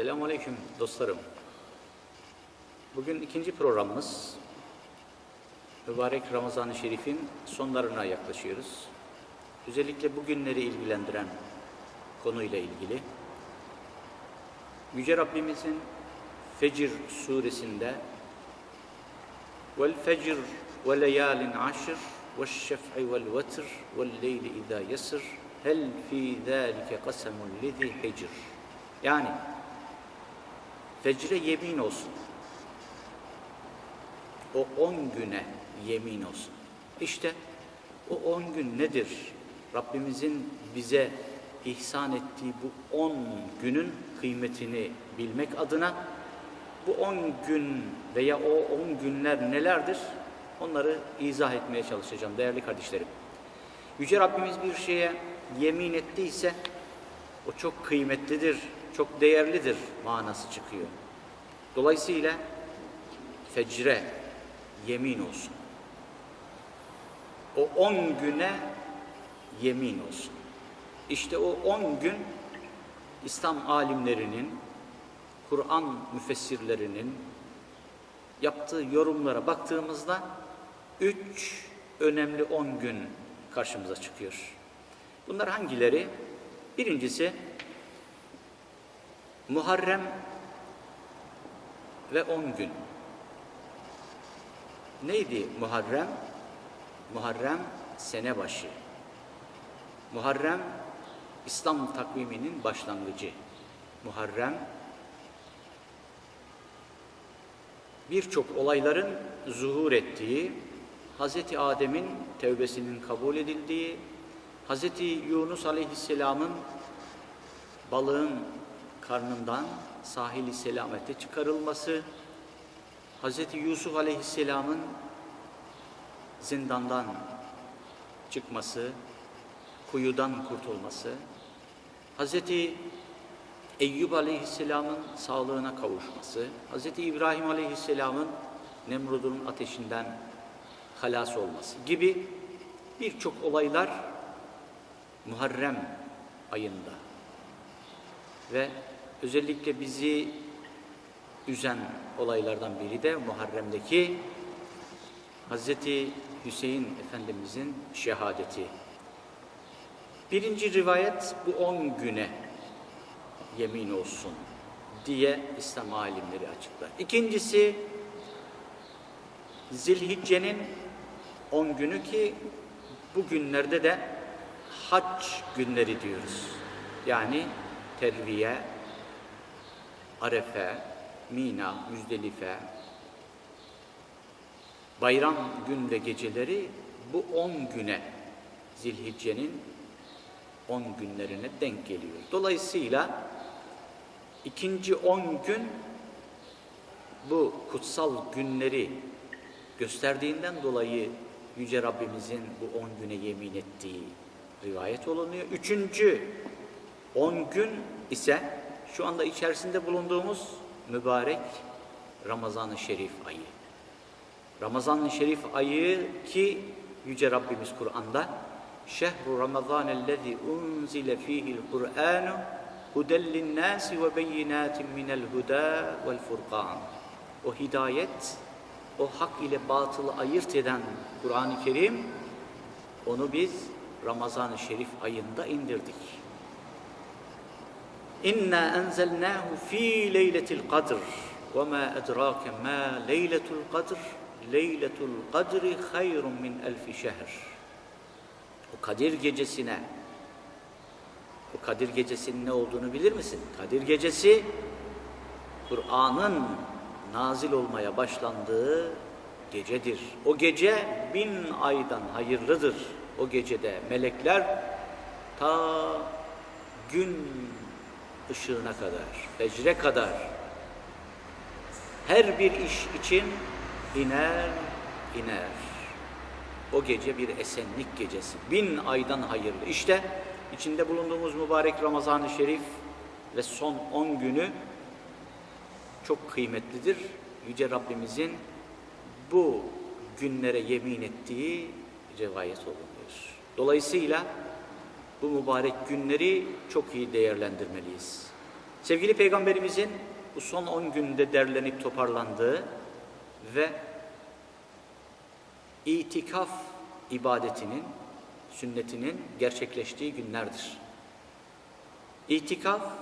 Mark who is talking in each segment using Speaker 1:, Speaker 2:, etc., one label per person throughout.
Speaker 1: Selamun Aleyküm dostlarım. Bugün ikinci programımız. Mübarek Ramazan-ı Şerif'in sonlarına yaklaşıyoruz. Özellikle bugünleri ilgilendiren konuyla ilgili. Yüce Rabbimizin Fecir suresinde Vel fecr ve leyalin aşr ve şef'i vel vetr vel leyli izâ yasr hel Yani fecre yemin olsun. O on güne yemin olsun. İşte o on gün nedir? Rabbimizin bize ihsan ettiği bu on günün kıymetini bilmek adına bu on gün veya o on günler nelerdir? Onları izah etmeye çalışacağım değerli kardeşlerim. Yüce Rabbimiz bir şeye yemin ettiyse o çok kıymetlidir, çok değerlidir manası çıkıyor. Dolayısıyla fecre yemin olsun. O on güne yemin olsun. İşte o on gün İslam alimlerinin, Kur'an müfessirlerinin yaptığı yorumlara baktığımızda üç önemli on gün karşımıza çıkıyor. Bunlar hangileri? Birincisi Muharrem ve on gün. Neydi Muharrem? Muharrem sene başı. Muharrem İslam takviminin başlangıcı. Muharrem birçok olayların zuhur ettiği, Hz. Adem'in tevbesinin kabul edildiği, Hz. Yunus Aleyhisselam'ın balığın karnından sahili selamete çıkarılması, Hz. Yusuf Aleyhisselam'ın zindandan çıkması, kuyudan kurtulması, Hz. Eyyub Aleyhisselam'ın sağlığına kavuşması, Hz. İbrahim Aleyhisselam'ın Nemrud'un ateşinden halas olması gibi birçok olaylar Muharrem ayında ve özellikle bizi üzen olaylardan biri de Muharrem'deki Hz. Hüseyin Efendimizin şehadeti. Birinci rivayet bu on güne yemin olsun diye İslam alimleri açıklar. İkincisi Zilhicce'nin on günü ki bu günlerde de hac günleri diyoruz. Yani terviye, arefe, mina, müzdelife, bayram gün ve geceleri bu on güne Zilhicce'nin on günlerine denk geliyor. Dolayısıyla ikinci on gün bu kutsal günleri gösterdiğinden dolayı Yüce Rabbimizin bu on güne yemin ettiği rivayet olunuyor. Üçüncü on gün ise şu anda içerisinde bulunduğumuz mübarek Ramazan-ı Şerif ayı. Ramazan-ı Şerif ayı ki Yüce Rabbimiz Kur'an'da Şehru Ramazanellezî unzile fîhil Kur'ânu huden linnâsi ve beyinâtin minel hudâ vel furqân. O hidayet, o hak ile batılı ayırt eden Kur'an-ı Kerim, onu biz Ramazan-ı Şerif ayında indirdik. İnna enzelnâhu fî leyletil kadr ve mâ edrake mâ leyletul kadr leyletul kadri hayrun min elfi şehr. O Kadir gecesine o Kadir gecesinin ne olduğunu bilir misin? Kadir gecesi Kur'an'ın nazil olmaya başlandığı gecedir. O gece bin aydan hayırlıdır. O gecede melekler ta gün ışığına kadar, fecre kadar her bir iş için iner, iner. O gece bir esenlik gecesi. Bin aydan hayırlı. İşte içinde bulunduğumuz mübarek Ramazan-ı Şerif ve son on günü çok kıymetlidir. Yüce Rabbimizin bu günlere yemin ettiği rivayet olunuyor. Dolayısıyla bu mübarek günleri çok iyi değerlendirmeliyiz. Sevgili Peygamberimizin bu son 10 günde derlenip toparlandığı ve itikaf ibadetinin, sünnetinin gerçekleştiği günlerdir. İtikaf,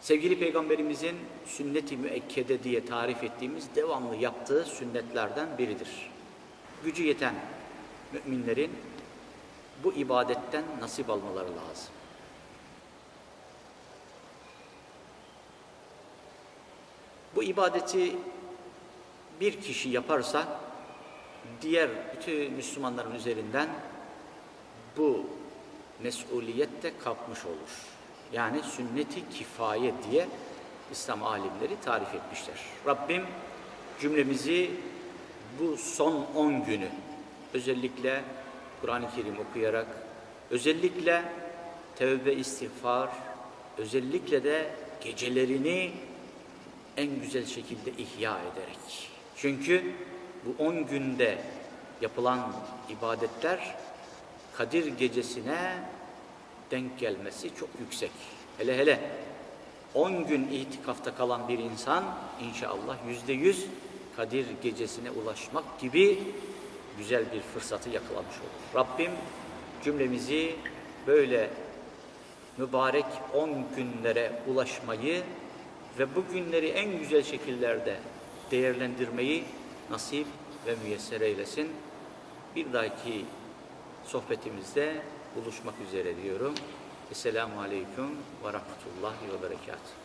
Speaker 1: sevgili Peygamberimizin sünnet-i müekkede diye tarif ettiğimiz devamlı yaptığı sünnetlerden biridir. Gücü yeten müminlerin bu ibadetten nasip almaları lazım. Bu ibadeti bir kişi yaparsa diğer bütün Müslümanların üzerinden bu mesuliyet de kalkmış olur. Yani sünneti kifaye diye İslam alimleri tarif etmişler. Rabbim cümlemizi bu son 10 günü özellikle Kur'an-ı Kerim okuyarak, özellikle tevbe istiğfar, özellikle de gecelerini en güzel şekilde ihya ederek. Çünkü bu 10 günde yapılan ibadetler Kadir gecesine denk gelmesi çok yüksek. Hele hele 10 gün itikafta kalan bir insan inşallah yüzde yüz Kadir gecesine ulaşmak gibi güzel bir fırsatı yakalamış olur. Rabbim cümlemizi böyle mübarek 10 günlere ulaşmayı ve bu günleri en güzel şekillerde değerlendirmeyi nasip ve müyesser eylesin. Bir dahaki sohbetimizde buluşmak üzere diyorum. Esselamu Aleyküm ve Rahmetullahi ve Berekatuhu.